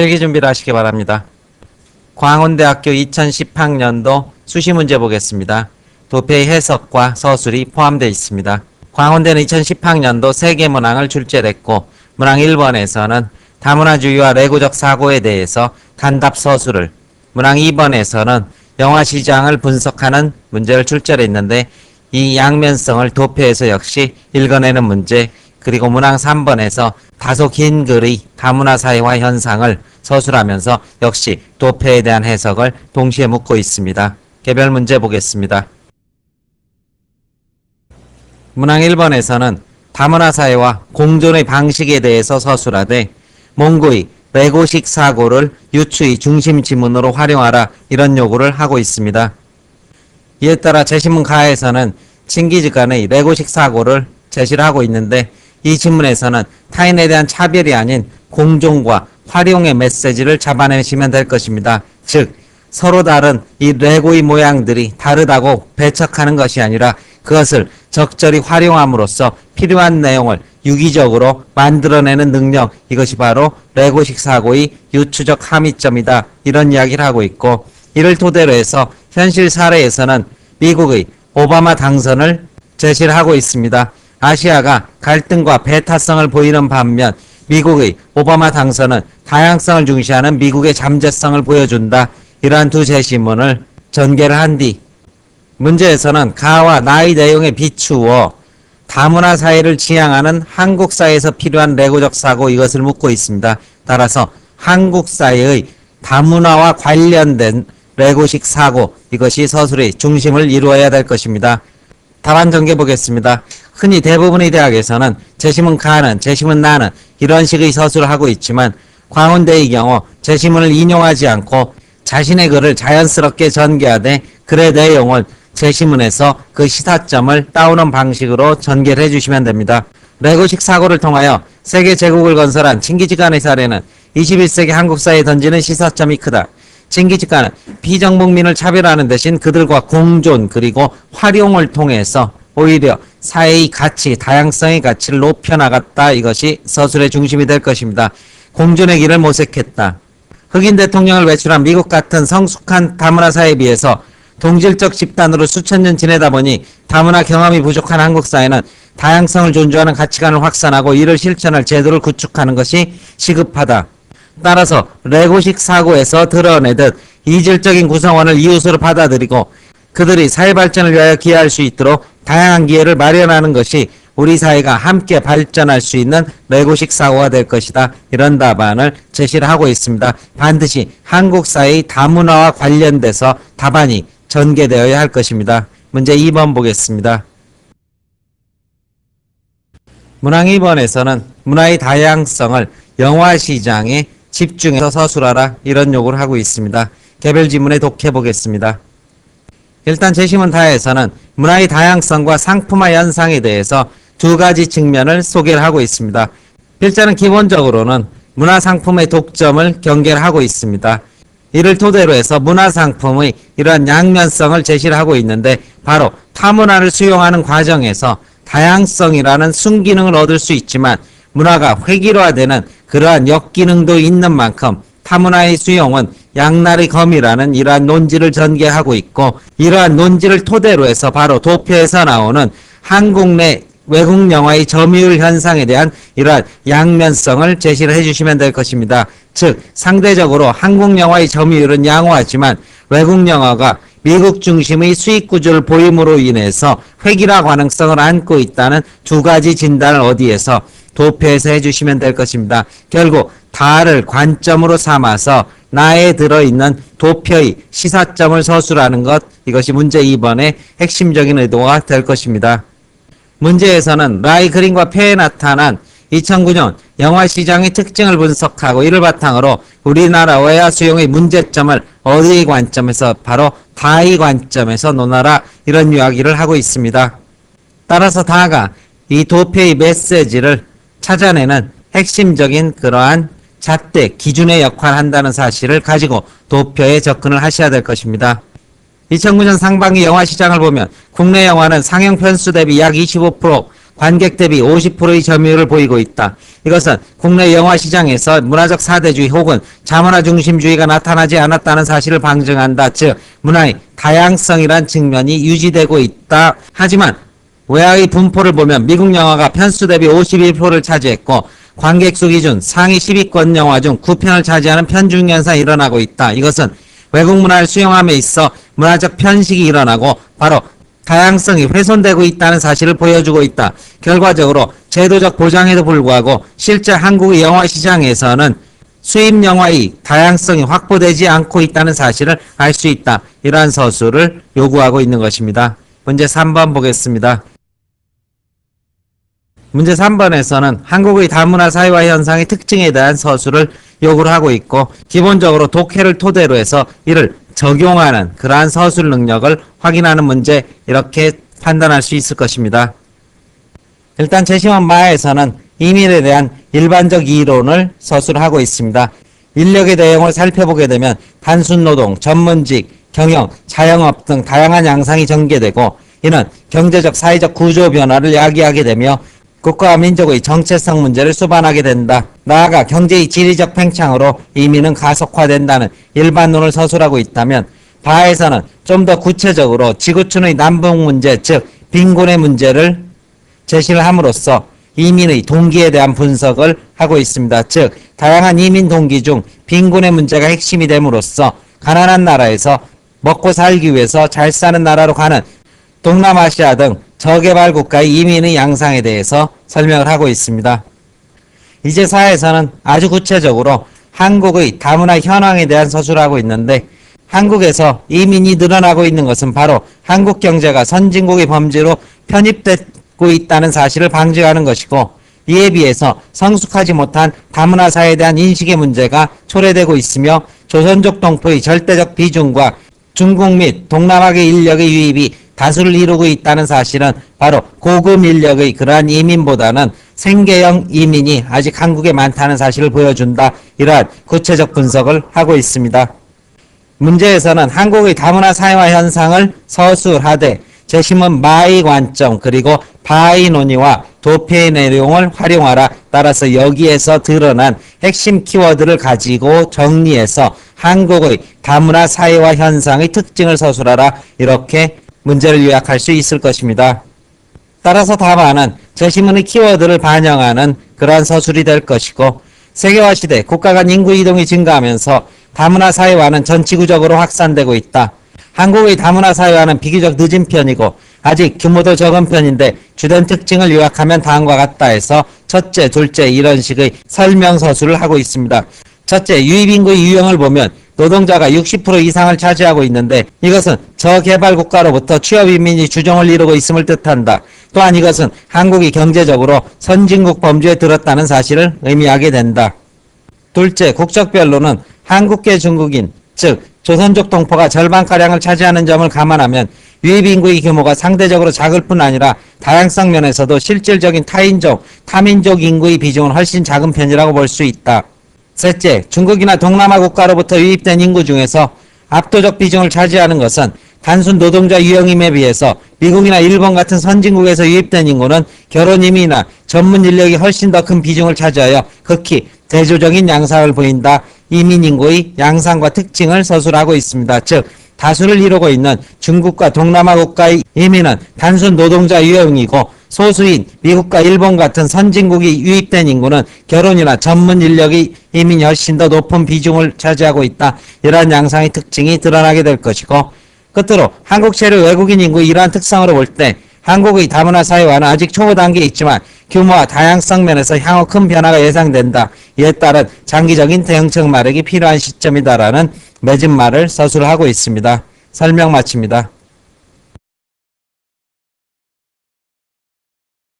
필기 준비를 하시기 바랍니다. 광운대학교 2010학년도 수시 문제 보겠습니다. 도표의 해석과 서술이 포함되어 있습니다. 광운대는 2010학년도 세계 문항을 출제했고 문항 1번에서는 다문화주의와 내구적 사고에 대해서 단답 서술을 문항 2번에서는 영화 시장을 분석하는 문제를 출제했는데 이 양면성을 도표에서 역시 읽어내는 문제 그리고 문항 3번에서 다소 긴 글의 다문화 사회화 현상을 서술하면서 역시 도표에 대한 해석을 동시에 묻고 있습니다. 개별 문제 보겠습니다. 문항 1번에서는 다문화 사회와 공존의 방식에 대해서 서술하되 몽고의 레고식 사고를 유추의 중심 지문으로 활용하라 이런 요구를 하고 있습니다. 이에 따라 제시문 가에서는 친기즈 간의 레고식 사고를 제시를 하고 있는데 이 지문에서는 타인에 대한 차별이 아닌 공존과 활용의 메시지를 잡아내시면 될 것입니다. 즉 서로 다른 이 레고의 모양들이 다르다고 배척하는 것이 아니라 그것을 적절히 활용함으로써 필요한 내용을 유기적으로 만들어내는 능력 이것이 바로 레고식 사고의 유추적 함의점이다 이런 이야기를 하고 있고 이를 토대로 해서 현실 사례에서는 미국의 오바마 당선을 제시를 하고 있습니다. 아시아가 갈등과 배타성을 보이는 반면 미국의 오바마 당선은 다양성을 중시하는 미국의 잠재성을 보여준다. 이러한 두 제시문을 전개를 한 뒤 문제에서는 가와 나의 내용에 비추어 다문화 사회를 지향하는 한국 사회에서 필요한 레고적 사고 이것을 묻고 있습니다. 따라서 한국 사회의 다문화와 관련된 레고식 사고 이것이 서술의 중심을 이루어야 될 것입니다. 답안 전개 보겠습니다. 흔히 대부분의 대학에서는 제시문 가는, 제시문 나는 이런 식의 서술을 하고 있지만 광운대의 경우 제시문을 인용하지 않고 자신의 글을 자연스럽게 전개하되 글의 내용을 제시문에서 그 시사점을 따오는 방식으로 전개를 해주시면 됩니다. 레고식 사고를 통하여 세계 제국을 건설한 칭기즈간의 사례는 21세기 한국 사회에 던지는 시사점이 크다. 칭기즈간은 비정복민을 차별하는 대신 그들과 공존 그리고 활용을 통해서 오히려 사회의 가치, 다양성의 가치를 높여나갔다. 이것이 서술의 중심이 될 것입니다. 공존의 길을 모색했다. 흑인 대통령을 외출한 미국 같은 성숙한 다문화 사회에 비해서 동질적 집단으로 수천 년 지내다 보니 다문화 경험이 부족한 한국 사회는 다양성을 존중하는 가치관을 확산하고 이를 실천할 제도를 구축하는 것이 시급하다. 따라서 레고식 사고에서 드러내듯 이질적인 구성원을 이웃으로 받아들이고 그들이 사회 발전을 위하여 기여할 수 있도록 다양한 기회를 마련하는 것이 우리 사회가 함께 발전할 수 있는 레고식 사고가 될 것이다. 이런 답안을 제시를 하고 있습니다. 반드시 한국 사회의 다문화와 관련돼서 답안이 전개되어야 할 것입니다. 문제 2번 보겠습니다. 문항 2번에서는 문화의 다양성을 영화 시장에 집중해서 서술하라 이런 요구를 하고 있습니다. 개별 지문에 독해 보겠습니다. 일단 제시문 다에서는 문화의 다양성과 상품화 현상에 대해서 두 가지 측면을 소개를 하고 있습니다. 일자는 기본적으로는 문화 상품의 독점을 경계를 하고 있습니다. 이를 토대로 해서 문화 상품의 이러한 양면성을 제시를 하고 있는데 바로 타문화를 수용하는 과정에서 다양성이라는 순기능을 얻을 수 있지만 문화가 획일화되는 그러한 역기능도 있는 만큼 타문화의 수용은 양날의 검이라는 이러한 논지를 전개하고 있고 이러한 논지를 토대로 해서 바로 도표에서 나오는 한국 내 외국 영화의 점유율 현상에 대한 이러한 양면성을 제시를 해주시면 될 것입니다. 즉 상대적으로 한국 영화의 점유율은 양호하지만 외국 영화가 미국 중심의 수익 구조를 보임으로 인해서 획일화 가능성을 안고 있다는 두 가지 진단을 어디에서 도표에서 해주시면 될 것입니다. 결국 다를 관점으로 삼아서 나에 들어있는 도표의 시사점을 서술하는 것 이것이 문제 2번의 핵심적인 의도가 될 것입니다. 문제에서는 라이 그림과 표에 나타난 2009년 영화 시장의 특징을 분석하고 이를 바탕으로 우리나라 외화 수용의 문제점을 어디의 관점에서 바로 다의 관점에서 논하라 이런 이야기를 하고 있습니다. 따라서 다가 이 도표의 메시지를 찾아내는 핵심적인 그러한 잣대 기준의 역할을 한다는 사실을 가지고 도표에 접근을 하셔야 될 것입니다. 2009년 상반기 영화 시장을 보면 국내 영화는 상영 편수 대비 약 25%, 관객 대비 50%의 점유율을 보이고 있다. 이것은 국내 영화 시장에서 문화적 사대주의 혹은 자문화 중심주의가 나타나지 않았다는 사실을 방증한다. 즉, 문화의 다양성이란 측면이 유지되고 있다. 하지만 외화의 분포를 보면 미국 영화가 편수 대비 51%를 차지했고 관객 수 기준 상위 10위권 영화 중 9편을 차지하는 편중 현상이 일어나고 있다. 이것은 외국 문화를 수용함에 있어 문화적 편식이 일어나고 바로 다양성이 훼손되고 있다는 사실을 보여주고 있다. 결과적으로 제도적 보장에도 불구하고 실제 한국의 영화 시장에서는 수입 영화의 다양성이 확보되지 않고 있다는 사실을 알 수 있다. 이러한 서술을 요구하고 있는 것입니다. 문제 3번 보겠습니다. 문제 3번에서는 한국의 다문화 사회화 현상의 특징에 대한 서술을 요구를 하고 있고 기본적으로 독해를 토대로 해서 이를 적용하는 그러한 서술 능력을 확인하는 문제 이렇게 판단할 수 있을 것입니다. 일단 제시문 마에서는 이민에 대한 일반적 이론을 서술하고 있습니다. 인력의 내용을 살펴보게 되면 단순 노동, 전문직, 경영, 자영업 등 다양한 양상이 전개되고 이는 경제적, 사회적 구조 변화를 야기하게 되며 국가와 민족의 정체성 문제를 수반하게 된다. 나아가 경제의 지리적 팽창으로 이민은 가속화된다는 일반론을 서술하고 있다면 바에서는 좀 더 구체적으로 지구촌의 남북 문제 즉 빈곤의 문제를 제시를 함으로써 이민의 동기에 대한 분석을 하고 있습니다. 즉 다양한 이민 동기 중 빈곤의 문제가 핵심이 됨으로써 가난한 나라에서 먹고 살기 위해서 잘 사는 나라로 가는 동남아시아 등 저개발 국가의 이민의 양상에 대해서 설명을 하고 있습니다. 이제 사에서는 아주 구체적으로 한국의 다문화 현황에 대한 서술을 하고 있는데 한국에서 이민이 늘어나고 있는 것은 바로 한국 경제가 선진국의 범죄로 편입되고 있다는 사실을 방지하는 것이고 이에 비해서 성숙하지 못한 다문화 사회에 대한 인식의 문제가 초래되고 있으며 조선족 동포의 절대적 비중과 중국 및 동남아계 인력의 유입이 다수를 이루고 있다는 사실은 바로 고급 인력의 그러한 이민보다는 생계형 이민이 아직 한국에 많다는 사실을 보여준다. 이러한 구체적 분석을 하고 있습니다. 문제에서는 한국의 다문화 사회화 현상을 서술하되 재심은 마의 관점 그리고 바의 논의와 도표의 내용을 활용하라. 따라서 여기에서 드러난 핵심 키워드를 가지고 정리해서 한국의 다문화 사회화 현상의 특징을 서술하라. 이렇게 문제를 요약할 수 있을 것입니다. 따라서 답안은 재심문의 키워드를 반영하는 그러한 서술이 될 것이고 세계화 시대 국가 간 인구 이동이 증가하면서 다문화 사회화는 전 지구적으로 확산되고 있다. 한국의 다문화 사회화는 비교적 늦은 편이고 아직 규모도 적은 편인데 주된 특징을 요약하면 다음과 같다 해서 첫째, 둘째 이런 식의 설명 서술을 하고 있습니다. 첫째, 유입인구의 유형을 보면 노동자가 60% 이상을 차지하고 있는데 이것은 저개발 국가로부터 취업인민이 주종을 이루고 있음을 뜻한다. 또한 이것은 한국이 경제적으로 선진국 범주에 들었다는 사실을 의미하게 된다. 둘째, 국적별로는 한국계 중국인, 즉 조선족 동포가 절반가량을 차지하는 점을 감안하면 유입 인구의 규모가 상대적으로 작을 뿐 아니라 다양성 면에서도 실질적인 타인족, 타민족 인구의 비중은 훨씬 작은 편이라고 볼 수 있다. 셋째, 중국이나 동남아 국가로부터 유입된 인구 중에서 압도적 비중을 차지하는 것은 단순 노동자 유형임에 비해서 미국이나 일본 같은 선진국에서 유입된 인구는 결혼 이민이나 전문 인력이 훨씬 더 큰 비중을 차지하여 극히 대조적인 양상을 보인다. 이민 인구의 양상과 특징을 서술하고 있습니다. 즉 다수를 이루고 있는 중국과 동남아 국가의 이민은 단순 노동자 유형이고 소수인 미국과 일본 같은 선진국이 유입된 인구는 결혼이나 전문 인력의 이민이 훨씬 더 높은 비중을 차지하고 있다. 이러한 양상의 특징이 드러나게 될 것이고 끝으로 한국 체류 외국인 인구 이러한 특성으로 볼 때 한국의 다문화 사회화는 아직 초보 단계에 있지만 규모와 다양성 면에서 향후 큰 변화가 예상된다. 이에 따른 장기적인 대응책 마련이 필요한 시점이다라는 맺은 말을 서술하고 있습니다. 설명 마칩니다.